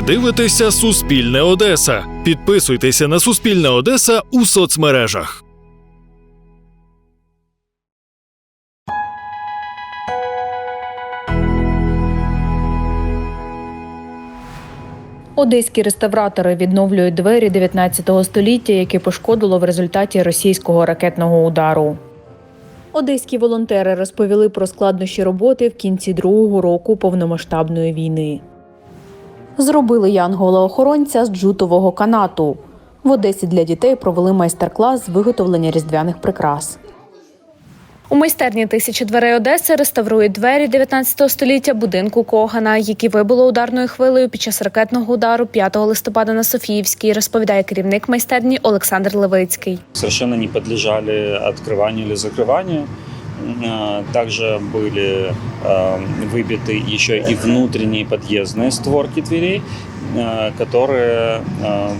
Ви дивитеся Суспільне Одеса. Підписуйтеся на Суспільне Одеса у соцмережах. Одеські реставратори відновлюють двері 19 століття, які пошкодило в результаті російського ракетного удару. Одеські волонтери розповіли про складнощі роботи в кінці другого року повномасштабної війни. Зробили янгола-охоронця з джутового канату. В Одесі для дітей провели майстер-клас з виготовлення різдвяних прикрас. У майстерні тисячі дверей Одеси реставрують двері 19 століття будинку Когана, які вибуло ударною хвилею під час ракетного удару 5 листопада на Софіївській, розповідає керівник майстерні Олександр Левицький. совершенно не подлежали открыванию или закрыванию. А, Также были а, выбиты еще и внутренние подъездные створки дверей, а, которые а,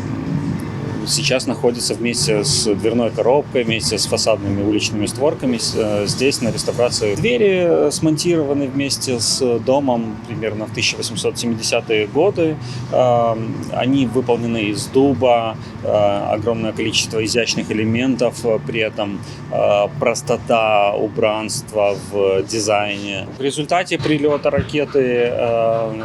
сейчас находятся вместе с дверной коробкой, вместе с фасадными уличными створками э, здесь на реставрации. Двери э, смонтированы вместе с домом примерно в 1870-е годы. Они выполнены из дуба, а, огромное количество изящных элементов, при этом простота убранства в дизайне. В результате прилета ракеты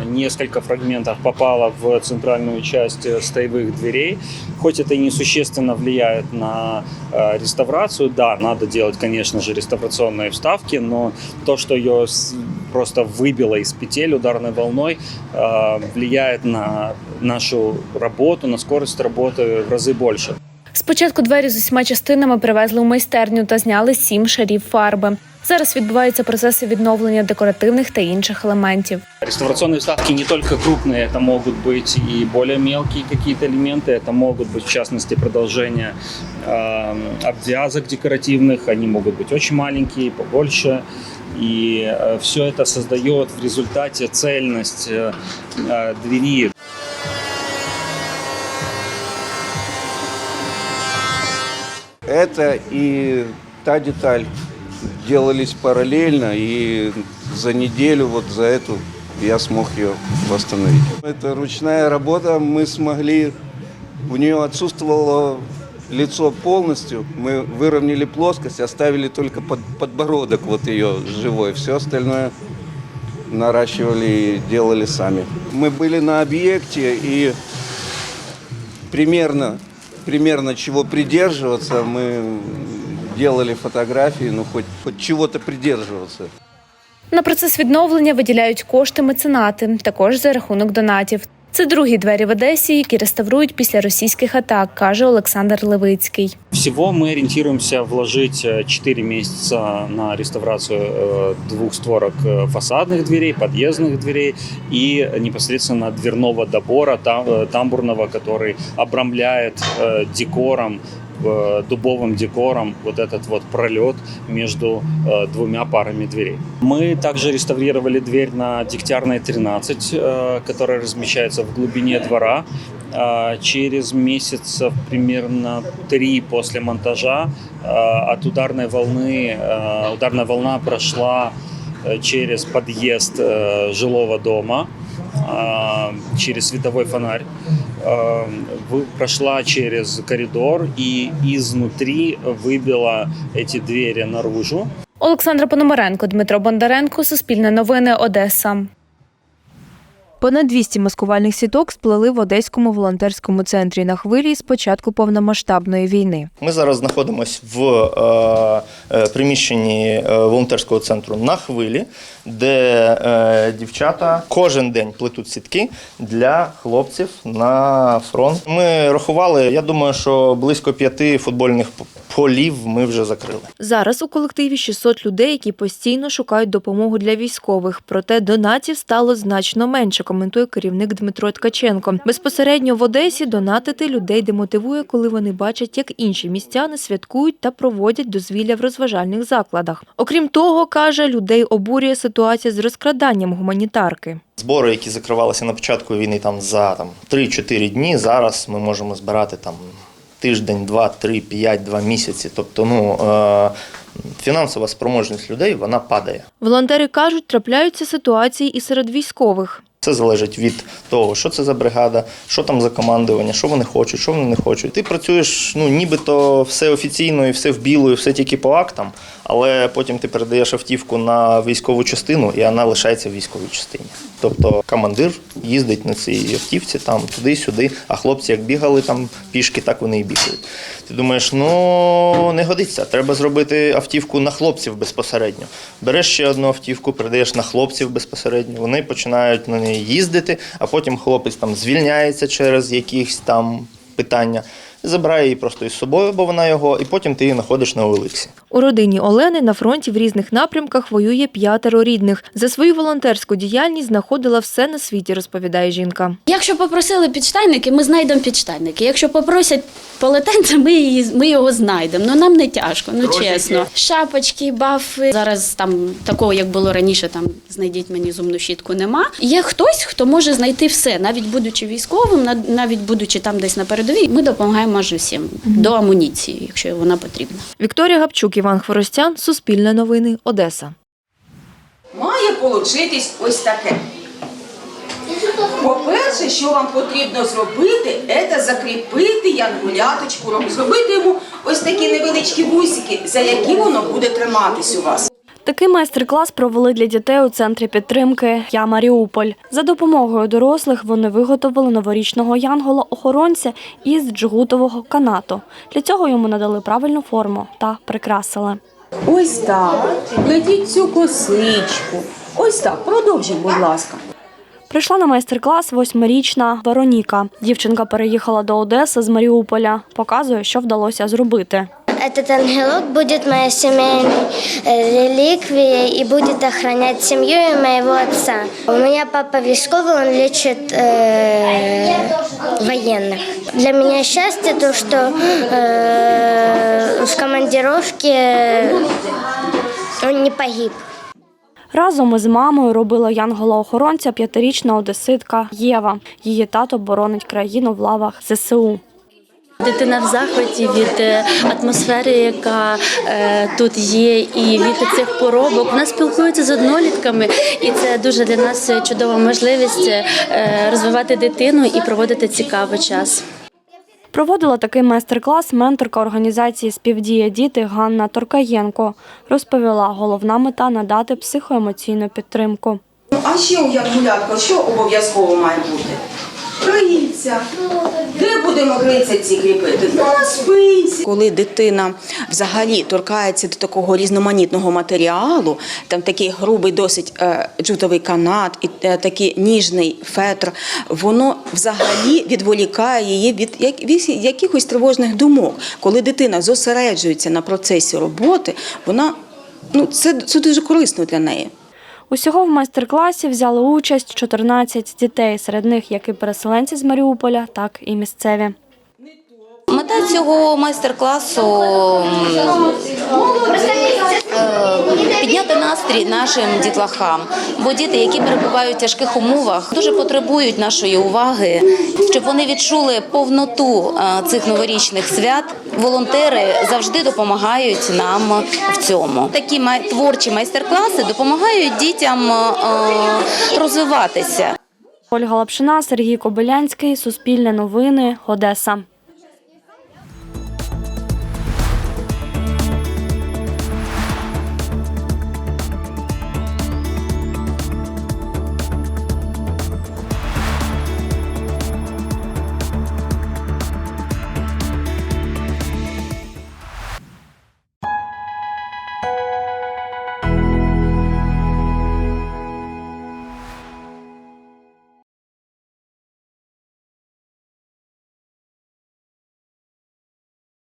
несколько фрагментов попало в центральную часть э, стоевых дверей. Хоть это и несущественно влияет на а, реставрацию, да, надо делать, конечно же, реставрационные вставки, но то, что ее с- просто выбило из петель ударной волной, а, влияет на нашу работу, на скорость работы в разы больше. Спочатку двері з усіма частинами привезли у майстерню та зняли сім шарів фарби. Зараз відбуваються процеси відновлення декоративних та інших елементів. Реставрационные вставки не только крупные, это могут быть и более мелкие какие-то элементы, это могут быть в частности продолжение э, обвязок декоративных, они могут быть очень маленькие, побольше. И все это создает в результате цельность э, э, двери. Это и та деталь делались параллельно, и за неделю вот за эту я смог ее восстановить. Это ручная работа, мы смогли, у нее отсутствовало лицо полностью, мы выровняли плоскость, оставили только под, подбородок вот ее живой, все остальное наращивали и делали сами. Мы были на объекте и примерно, примерно чего придерживаться, мы делали фотографии, ну хоть, хоть чего-то придерживаться. На процес відновлення виділяють кошти меценати, також за рахунок донатів. Це другі двері в Одесі, які реставрують після російських атак, каже Олександр Левицький. Всего мы ориентируемся вложить э, 4 месяца на реставрацию э, двух створок э, фасадных дверей, подъездных дверей и непосредственно дверного добора там- э, тамбурного, который обрамляет э, декором э, дубовым декором вот этот вот пролет между э, двумя парами дверей. Мы также реставрировали дверь на Дегтярной 13, э, которая размещается в глубине двора. А, Через месяцев примерно три после монтажа а, от ударной волны, а, ударная волна прошла э, через подъезд э, жилого дома, а, через световой фонарь, а, вы- прошла через коридор и изнутри выбила эти двери наружу. Олександра Пономаренко, Дмитро Бондаренко, Суспільне новини, Одеса. Понад 200 маскувальних сіток сплели в Одеському волонтерському центрі на хвилі з початку повномасштабної війни. Ми зараз знаходимося в е, е, приміщенні е, волонтерського центру на хвилі, де дівчата кожен день плетуть сітки для хлопців на фронт. Ми рахували, я думаю, що близько п'яти футбольних полів ми вже закрили. Зараз у колективі 600 людей, які постійно шукають допомогу для військових. Проте донатів стало значно менше, коментує керівник Дмитро Ткаченко. Безпосередньо в Одесі донатити людей демотивує, коли вони бачать, як інші містяни святкують та проводять дозвілля в розважальних закладах. Окрім того, каже, людей обурює ситуація з розкраданням гуманітарки. Збори, які закривалися на початку війни там за там 3-4 дні. Зараз ми можемо збирати там тиждень, два, три, п'ять, два місяці. Тобто, ну е, фінансова спроможність людей вона падає. Волонтери кажуть, трапляються ситуації і серед військових. Це залежить від того, що це за бригада, що там за командування, що вони хочуть, що вони не хочуть. Ти працюєш, ну нібито все офіційно і все в білу, і все тільки по актам, але потім ти передаєш автівку на військову частину, і вона лишається в військовій частині. Тобто командир їздить на цій автівці там туди-сюди, а хлопці як бігали там пішки, так вони і бігають. Ти думаєш, ну не годиться, треба зробити автівку на хлопців безпосередньо. Береш ще одну автівку, передаєш на хлопців безпосередньо. Вони починають на неї їздити, а потім хлопець там звільняється через якісь там питання. Забирає її просто із собою, бо вона його, і потім ти її знаходиш на Олексі. У родині Олени на фронті в різних напрямках воює п'ятеро рідних. За свою волонтерську діяльність знаходила все на світі, розповідає жінка. Якщо попросили підштайники, ми знайдемо підштайники. Якщо попросять полотенце, ми, її, ми його знайдемо. Ну нам не тяжко, ну чесно. Шапочки, бафи. Зараз там такого, як було раніше, там знайдіть мені зумну щітку, нема. Є хтось, хто може знайти все, навіть будучи військовим, навіть будучи там десь на передовій, ми допомагаємо майже всім до амуніції, якщо вона потрібна. Вікторія Гапчук, Іван Хворостян, Суспільне новини, Одеса. має получитись ось таке. По-перше, що вам потрібно зробити, це закріпити янгуляточку, зробити йому ось такі невеличкі вусики, за які воно буде триматись у вас. Такий майстер-клас провели для дітей у центрі підтримки Я Маріуполь. За допомогою дорослих вони виготовили новорічного янгола-охоронця із джгутового канату. Для цього йому надали правильну форму та прикрасили. Ось так. Плетіть цю косичку. Ось так. Продовжіть, будь ласка. Прийшла на майстер-клас восьмирічна Вероніка. Дівчинка переїхала до Одеси з Маріуполя. Показує, що вдалося зробити Этот ангелок будет моей семейной э, реликвией и будет охранять семью и моего отца. У меня папа військовый, он лечит э, военных. Для меня счастье то, что э, в командировке он не погиб. Разом із мамою робила янгола-охоронця п'ятирічна одеситка Єва. Її тато боронить країну в лавах ЗСУ. Дитина в захваті від е, атмосфери, яка е, тут є, і від цих поробок. Вона спілкується з однолітками, і це дуже для нас чудова можливість е, розвивати дитину і проводити цікавий час. Проводила такий майстер-клас менторка організації Співдія діти Ганна Торкаєнко. Розповіла, головна мета надати психоемоційну підтримку. А ще у янгулятка, що обов'язково має бути? Криця. Де будемо криця ці кріпити? На спинці. Коли дитина взагалі торкається до такого різноманітного матеріалу, там такий грубий, досить е, джутовий канат і е, такий ніжний фетр, воно взагалі відволікає її від як- від якихось тривожних думок. Коли дитина зосереджується на процесі роботи, вона ну це, це дуже корисно для неї. Усього в майстер-класі взяли участь 14 дітей, серед них як і переселенці з Маріуполя, так і місцеві. Мета цього майстер-класу е, підняти настрій нашим дітлахам. Бо діти, які перебувають в тяжких умовах, дуже потребують нашої уваги, щоб вони відчули повноту е, цих новорічних свят. Волонтери завжди допомагають нам в цьому. Такі творчі майстер-класи допомагають дітям е, розвиватися. Ольга Лапшина, Сергій Кобилянський, Суспільне новини, Одеса.